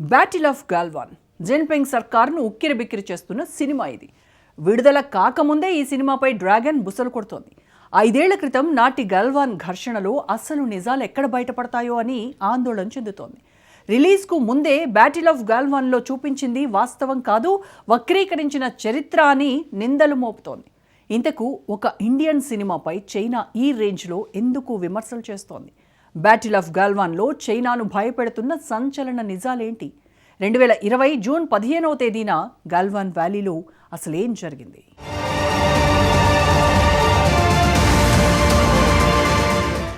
Battle of Galwan Jinping సర్కార్ను ఉక్కిరిబిక్కిరి చేస్తున్న సినిమా ఇది. విడుదల కాకముందే ఈ సినిమాపై డ్రాగన్ బుసలు కొడుతోంది. ఐదేళ్ళ క్రితం నాటి గల్వాన్ ఘర్షణలో అస్సలు నిజాలు ఎక్కడ బయటపడతాయో అని ఆందోళన చెందుతోంది. రిలీజ్కు ముందే బ్యాటిల్ ఆఫ్ గాల్వాన్లో చూపించింది వాస్తవం కాదు వక్రీకరించిన చరిత్ర అని నిందలు మోపుతోంది. ఇంతకు ఒక ఇండియన్ సినిమాపై చైనా ఈ రేంజ్లో ఎందుకు విమర్శలు చేస్తోంది? బ్యాటిల్ ఆఫ్ గాల్వాన్లో చైనాను భయపెడుతున్న సంచలన నిజాలేంటి? రెండు వేల ఇరవై జూన్ పదిహేనవ తేదీన గాల్వాన్ వ్యాలీలో అసలేం జరిగింది?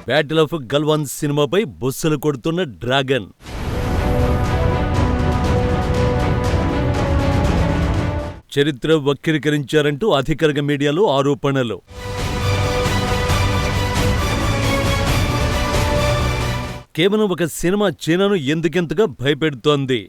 బ్యాటిల్ ఆఫ్ గల్వాన్ సినిమాపై బొస్సులు కొడుతున్న డ్రాగన్. చరిత్ర వక్రీకరించారంటూ అధికారిక మీడియాలో ఆరోపణలు. కేవలం ఒక సినిమా చైనాను ఎందుకెంతగా భయపెడుతోంది?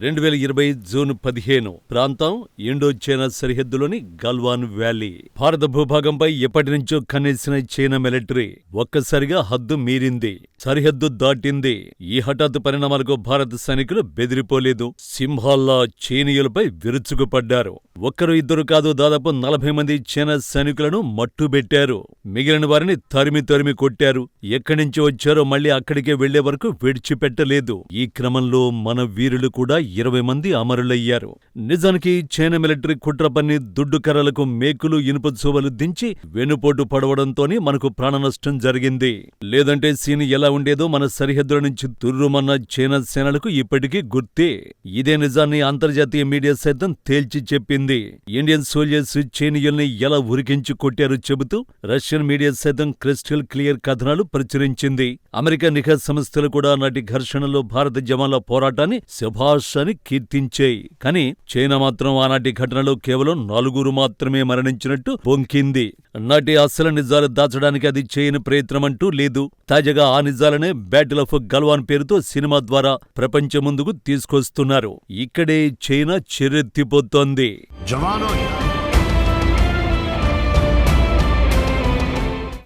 రెండు వేల ఇరవై జూన్ పదిహేను ప్రాంతం ఇండో చైనా సరిహద్దులోని గల్వాన్ వ్యాలీ. భారత భూభాగంపై ఎప్పటి నుంచో కన్నేసిన చైనా మిలిటరీ ఒక్కసారిగా హద్దు మీరింది సరిహద్దు దాటింది. ఈ హఠాత్తు పరిణామాలకు భారత సైనికులు బెదిరిపోలేదు. సింహాల్లా చైనీయులపై విరుచుకుపడ్డారు. ఒక్కరు ఇద్దరు కాదు దాదాపు నలభై మంది చైనా సైనికులను మట్టుబెట్టారు. మిగిలిన వారిని తరిమి తరిమి కొట్టారు. ఎక్కడి నుంచి వచ్చారో మళ్ళీ అక్కడికే వెళ్ళే వరకు విడిచిపెట్టలేదు. ఈ క్రమంలో మన వీరులు కూడా ఇరవై మంది అమరులయ్యారు. నిజానికి చైనా మిలిటరీ కుట్ర పని దుడ్డు కర్రలకు మేకులు ఇనుప చూవలు దించి వెనుపోటు పడవడంతోనే మనకు ప్రాణనష్టం జరిగింది. లేదంటే సీన్ ఎలా ఉండేదో మన సరిహద్దుల నుంచి తుర్రుమన్న చైనా సేనలకు ఇప్పటికీ గుర్తే. ఇదే నిజాన్ని అంతర్జాతీయ మీడియా సైతం తేల్చి చెప్పింది. ఇండియన్ సోల్జర్స్ చైనీయుల్ని ఎలా ఉరికించి కొట్టారో చెబుతూ రష్యన్ మీడియా సైతం క్రిస్టల్ క్లియర్ కథనాలు ప్రచురించింది. అమెరికా నిఘా సంస్థలు కూడా నాటి ఘర్షణలో భారత జవాన్ల పోరాటాన్ని శభాష్ అని కీర్తించాయి. కానీ చైనా మాత్రం ఆనాటి ఘటనలో కేవలం నలుగురు మాత్రమే మరణించినట్టు బొంకింది నాటి అసలు నిజాలు దాచడానికి అది చేయని ప్రయత్నమంటూ లేదు. తాజాగా ఆ నిజాలనే బ్యాటిల్ ఆఫ్ గల్వాన్ పేరుతో సినిమా ద్వారా ప్రపంచం ముందుకు తీసుకొస్తున్నారు. ఇక్కడే చైనా చెరెత్తిపోతోంది.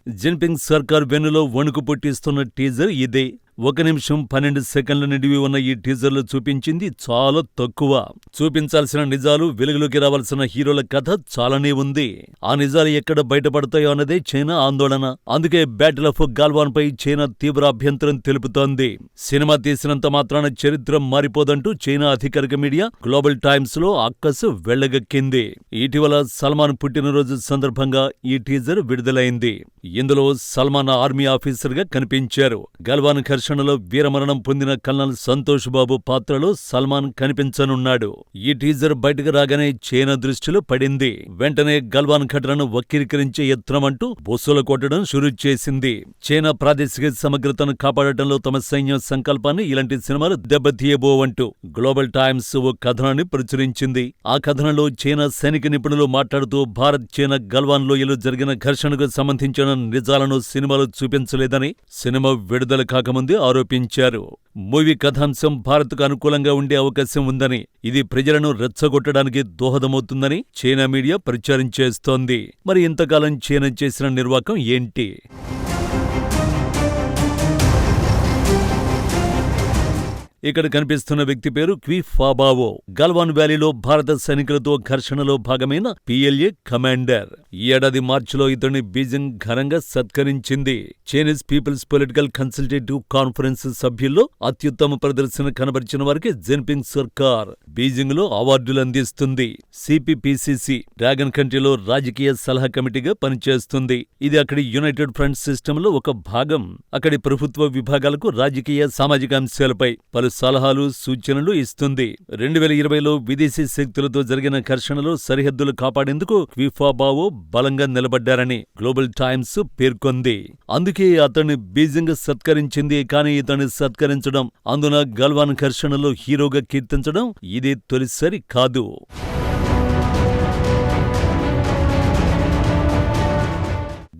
జిన్పింగ్ సర్కార్ వెన్నులో వణుకు పుట్టిస్తున్న టీజర్ ఇదే. ఒక నిమిషం పన్నెండు సెకండ్ల నిడివి ఉన్న ఈ టీజర్లో చూపించింది చాలా తక్కువ. చూపించాల్సిన నిజాలు వెలుగులోకి రావాల్సిన హీరోల కథ చాలానే ఉంది. ఆ నిజాలు ఎక్కడ బయటపడతాయో అన్నదే చైనా ఆందోళన. అందుకే బ్యాటిల్ ఆఫ్ గాల్వాన్ పై చైనా తీవ్ర అభ్యంతరం తెలుపుతోంది. సినిమా తీసినంత మాత్రాన చరిత్ర మారిపోదంటూ చైనా అధికారిక మీడియా గ్లోబల్ టైమ్స్లో అక్కసు వెళ్ళగక్కింది. ఇటీవల సల్మాన్ పుట్టినరోజు సందర్భంగా ఈ టీజర్ విడుదలైంది. ఇందులో సల్మాన్ ఆర్మీ ఆఫీసర్గా కనిపించారు. గల్వాన్ ఘర్షణలో వీరమరణం పొందిన కల్నల్ సంతోష్ బాబు పాత్రలో సల్మాన్ కనిపించనున్నాడు. ఈ టీజర్ బయటకు రాగానే చైనా దృష్టిలో పడింది. వెంటనే గల్వాన్ ఘటనను వక్రీకరించే యత్నమంటూ బొస్సులు కొట్టడం షురూ చేసింది. చైనా ప్రాదేశిక సమగ్రతను కాపాడటంలో తమ సైన్యం సంకల్పాన్ని ఇలాంటి సినిమాలు దెబ్బతీయబోవంటూ గ్లోబల్ టైమ్స్ ఓ కథనాన్ని ప్రచురించింది. ఆ కథనంలో చైనా సైనిక నిపుణులు మాట్లాడుతూ భారత్ చైనా గల్వాన్ లోయలో జరిగిన ఘర్షణకు సంబంధించిన నిజాలను సినిమాలో చూపించలేదని సినిమా విడుదల కాకముందే ఆరోపించారు. మూవీ కథాంశం భారత్కు అనుకూలంగా ఉండే అవకాశం ఉందని ఇది ప్రజలను రెచ్చగొట్టడానికి దోహదమవుతుందని చైనా మీడియా ప్రచారం చేస్తోంది. మరి ఇంతకాలం చైనా చేసిన నిర్వాకం ఏంటి? ఇక్కడ కనిపిస్తున్న వ్యక్తి పేరు క్వి ఫాబావో. గల్వాన్ వ్యాలీలో భారత సైనికులతో ఘర్షణలో భాగమైన పిఎల్ఏ కమాండర్. ఈ ఏడాది మార్చిలో ఇతన్ని బీజింగ్ ఘనంగా సత్కరించింది. Chinese people's political consultative conference సభ్యుల్లో అత్యుత్తమ ప్రదర్శన కనబరిచిన వారికి జిన్పింగ్ సర్కార్ బీజింగ్లో అవార్డులు అందిస్తుంది. సిపిపిసిసి డ్రాగన్ కంట్రీలో రాజకీయ సలహా కమిటీగా పనిచేస్తుంది. ఇది అక్కడి యునైటెడ్ ఫ్రంట్ సిస్టమ్లో ఒక భాగం. అక్కడి ప్రభుత్వ విభాగాలకు రాజకీయ సామాజిక అంశాలపై పలు సలహాలు సూచనలు ఇస్తుంది. రెండు వేల ఇరవైలో విదేశీ శక్తులతో జరిగిన ఘర్షణలో సరిహద్దులు కాపాడేందుకు క్విఫాబావో బలంగా నిలబడ్డారని గ్లోబల్ టైమ్స్ పేర్కొంది. అందుకే అతన్ని బీజింగ్ సత్కరించింది కానీ ఇతన్ని సత్కరించడం అందున గల్వాన్ ఘర్షణలో హీరోగా కీర్తించడం ఇది తొలిసారి కాదు.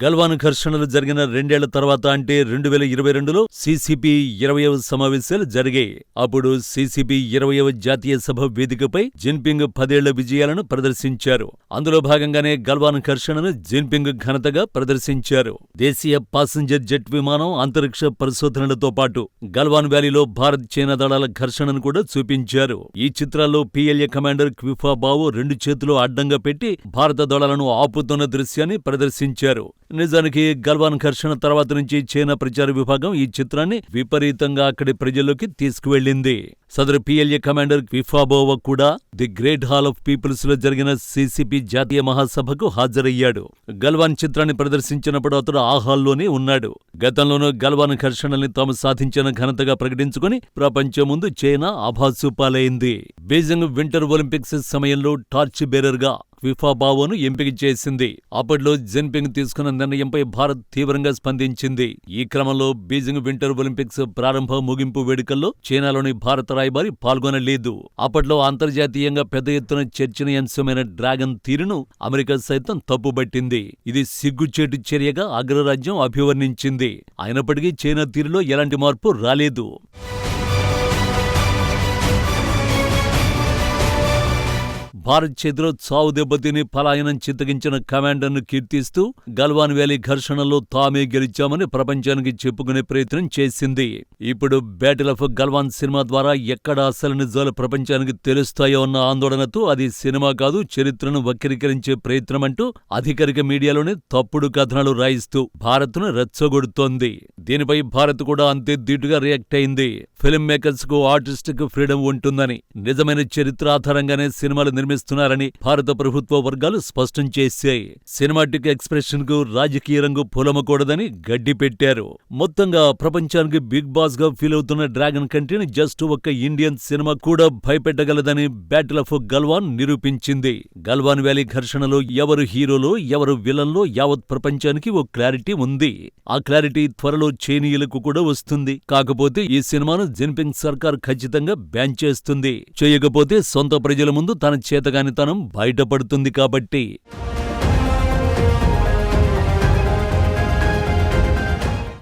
గల్వాన్ ఘర్షణలు జరిగిన రెండేళ్ళ తర్వాత అంటే రెండు వేల ఇరవై రెండులో సీసీపీ ఇరవయవ సమావేశాలు జరిగాయి. అప్పుడు సీసీపీ ఇరవయవ జాతీయ సభ వేదికపై జిన్పింగ్ పదేళ్ళ విజయాలను ప్రదర్శించారు. అందులో భాగంగానే గల్వాన్ ఘర్షణను జిన్పింగ్ ఘనతగా ప్రదర్శించారు. దేశీయ పాసింజర్ జెట్ విమానం అంతరిక్ష పరిశోధనలతో పాటు గల్వాన్ వ్యాలీలో భారత్ చైనా దళాల ఘర్షణను కూడా చూపించారు. ఈ చిత్రాల్లో పిఎల్ఏ కమాండర్ క్విఫా బావో రెండు చేతులు అడ్డంగా పెట్టి భారత దళాలను ఆపుతున్న దృశ్యాన్ని ప్రదర్శించారు. నిజానికి గల్వాన్ ఘర్షణ తర్వాత నుంచి చైనా ప్రచార విభాగం ఈ చిత్రాన్ని విపరీతంగా అక్కడి ప్రజల్లోకి తీసుకువెళ్ళింది. సదరు పిఎల్ఏ కమాండర్ క్విఫాబోవా కూడా ది గ్రేట్ హాల్ ఆఫ్ పీపుల్స్లో జరిగిన సిసిపి జాతీయ మహాసభకు హాజరయ్యాడు. గల్వాన్ చిత్రాన్ని ప్రదర్శించినప్పుడు అతడు ఆ హాల్లోనే ఉన్నాడు. గతంలోనూ గల్వాన్ ఘర్షణల్ని తాము సాధించిన ఘనతగా ప్రకటించుకుని ప్రపంచం ముందు చైనా ఆభాసుపాలైంది బీజింగ్ వింటర్ ఒలింపిక్స్ సమయంలో టార్చ్ బేరర్గా గా బావోను ఎంపిక చేసింది. అప్పట్లో జిన్పింగ్ తీసుకున్న నిర్ణయంపై భారత్ తీవ్రంగా స్పందించింది. ఈ క్రమంలో బీజింగ్ వింటర్ ఒలింపిక్స్ ప్రారంభ ముగింపు వేడుకల్లో చైనాలోని భారత రాయబారి పాల్గొనలేదు. అప్పట్లో అంతర్జాతీయంగా పెద్ద ఎత్తున చర్చనీయాంశమైన డ్రాగన్ తీరును అమెరికా సైతం తప్పుబట్టింది. ఇది సిగ్గుచేటు చర్యగా అగ్రరాజ్యం అభివర్ణించింది. అయినప్పటికీ చైనా తీరులో ఎలాంటి మార్పు రాలేదు. భారత్ చేతిలో చావు దెబ్బతిని పలాయనం చిత్తగించిన కమాండర్ను కీర్తిస్తూ గల్వాన్ వ్యాలీ ఘర్షణలో తామే గెలిచామని ప్రపంచానికి చెప్పుకునే ప్రయత్నం చేసింది. ఇప్పుడు బ్యాటిల్ ఆఫ్ గల్వాన్ సినిమా ద్వారా ఎక్కడ అసలు నిజాలు ప్రపంచానికి తెలుస్తాయో అన్న ఆందోళనతో అది సినిమా కాదు చరిత్రను వక్రీకరించే ప్రయత్నమంటూ అధికారిక మీడియాలోనే తప్పుడు కథనాలు రాయిస్తూ భారత్ను రెచ్చగొడుతోంది. దీనిపై భారత్ కూడా అంతే ధీటుగా రియాక్ట్ అయింది. ఫిల్మ్ మేకర్స్కు ఆర్టిస్టిక్ ఫ్రీడమ్ ఉంటుందని. నిజమైన చరిత్ర ఆధారంగానే సినిమాలు నిర్మిస్తున్నారని భారత ప్రభుత్వ వర్గాలు స్పష్టం చేశాయి. సినిమాటిక్ ఎక్స్ప్రెషన్కు రాజకీయ రంగు పొలమకూడదని గడ్డి పెట్టారు. మొత్తంగా ప్రపంచానికి బిగ్ బాస్గా ఫీల్ అవుతున్న డ్రాగన్ కంట్రీని జస్ట్ ఒక్క ఇండియన్ సినిమా కూడా భయపెట్టగలదని బ్యాటిల్ ఆఫ్ గల్వాన్ నిరూపించింది. గల్వాన్ వ్యాలీ ఘర్షణలో ఎవరు హీరోలో ఎవరు విలన్లో యావత్ ప్రపంచానికి ఓ క్లారిటీ ఉంది. ఆ క్లారిటీ త్వరలో చైనీయులకు కూడా వస్తుంది. కాకపోతే ఈ సినిమాను జిన్పింగ్ సర్కార్ ఖచ్చితంగా బ్యాన్ చేస్తుంది. చేయకపోతే సొంత ప్రజల ముందు తన చేత చేతగానితనం బయటపడుతుంది కాబట్టి.